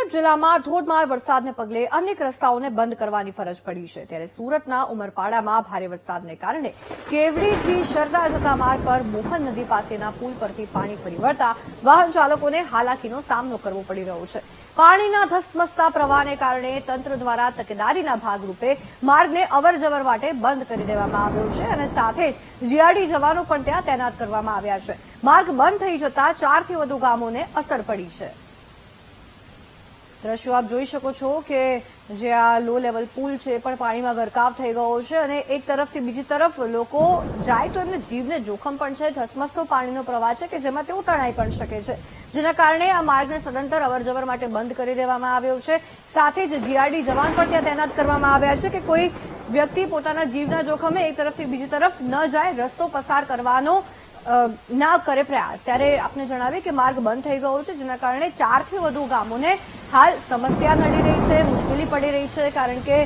સુરત જિલ્લામાં ધોધમાર વરસાદને પગલે અનેક રસ્તાઓને બંધ કરવાની ફરજ પડી છે. ત્યારે સુરતના ઉમરપાડામાં ભારે વરસાદને કારણે કેવડીથી શરદા જતા માર્ગ પર મોહન નદી પાસેના પુલ પરથી પાણી ફરી વળતા વાહન ચાલકોને હાલાકીનો સામનો કરવો પડી રહ્યો છે. પાણીના ધસમસતા પ્રવાહને કારણે તંત્ર દ્વારા તકેદારીના ભાગરૂપે માર્ગને અવરજવર માટે બંધ કરી દેવામાં આવ્યો છે અને સાથે જ જીઆરડી જવાનો પણ ત્યાં તૈનાત કરવામાં આવ્યા છે. માર્ગ બંધ થઈ જતા ચારથી વધુ ગામોને અસર પડી છે. દ્રશ્યો આપ જોઈ શકો છો કે જે આ લો લેવલ પુલ છે એ પણ પાણીમાં ગરકાવ થઈ ગયો છે અને એક તરફથી બીજી તરફ લોકો જાય તો એમને જીવને જોખમ પણ છે, ધસમસતો પાણીનો પ્રવાહ છે કે જેમાં તેઓ તણાઈ પણ શકે છે. જેના કારણે આ માર્ગને સદંતર અવરજવર માટે બંધ કરી દેવામાં આવ્યો છે. સાથે જ જીઆરડી જવાન પણ ત્યાં તૈનાત કરવામાં આવ્યા છે કે કોઈ વ્યક્તિ પોતાના જીવના જોખમે એક તરફથી બીજી તરફ ન જાય, રસ્તો પસાર કરવાનો ના કરે પ્રયાસ. ત્યારે આપને જણાવીએ કે માર્ગ બંધ થઈ ગયો છે, જેના કારણે ચારથી વધુ ગામોને હાલ સમસ્યા નડી રહી છે, મુશ્કેલી પડી રહી છે, કારણ કે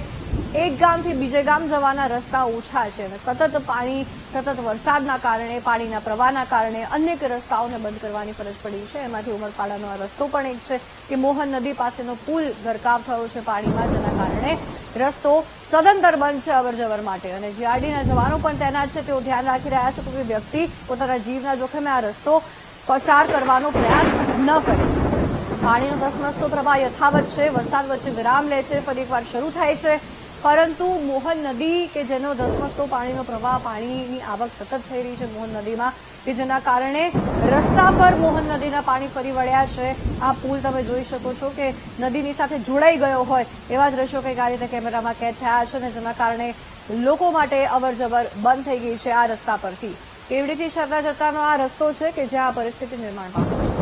એક ગામથી બીજે ગામ જવાના રસ્તા ઓછા છે અને સતત પાણી, સતત વરસાદના કારણે, પાણીના પ્રવાહના કારણે અનેક રસ્તાઓને બંધ કરવાની ફરજ પડી છે. એમાંથી ઉમરપાડાનો આ રસ્તો પણ એક છે કે મોહન નદી પાસેનો પુલ ગરકાવ થયો છે પાણીમાં, જેના કારણે રસ્તો સદંતર બંધ છે અવરજવર માટે. અને જીઆરડીના જવાનો પણ તૈનાત છે. તેઓ ધ્યાન રાખી રહ્યા છે કોઈ વ્યક્તિ પોતાના જીવના જોખમે આ રસ્તો પસાર કરવાનો પ્રયાસ ન કરે. પાણીનો ધસમસતો પ્રવાહ યથાવત છે. વરસાદ વચ્ચે વિરામ લે છે. ફરી એકવાર શરૂ થાય છે. પરંતુ મોહન નદી કે જેનો ધસમસતો પાણીનો પ્રવાહ પાણીની આવક સતત થઈ રહી છે મોહન નદીમાં, કે જેના કારણે રસ્તા પર મોહન નદીના પાણી ફરી વળ્યા છે. આ પુલ તમે જોઈ શકો છો કે નદીની સાથે જોડાઈ ગયો હોય એવા દ્રશ્યો કંઈક આ રીતે કેમેરામાં કેદ થયા છે અને જેના કારણે લોકો માટે અવરજવર બંધ થઈ ગઈ છે આ રસ્તા પરથી. કેવડીથી શરદા જતાનો આ રસ્તો છે કે જ્યાં આ પરિસ્થિતિ નિર્માણ પામી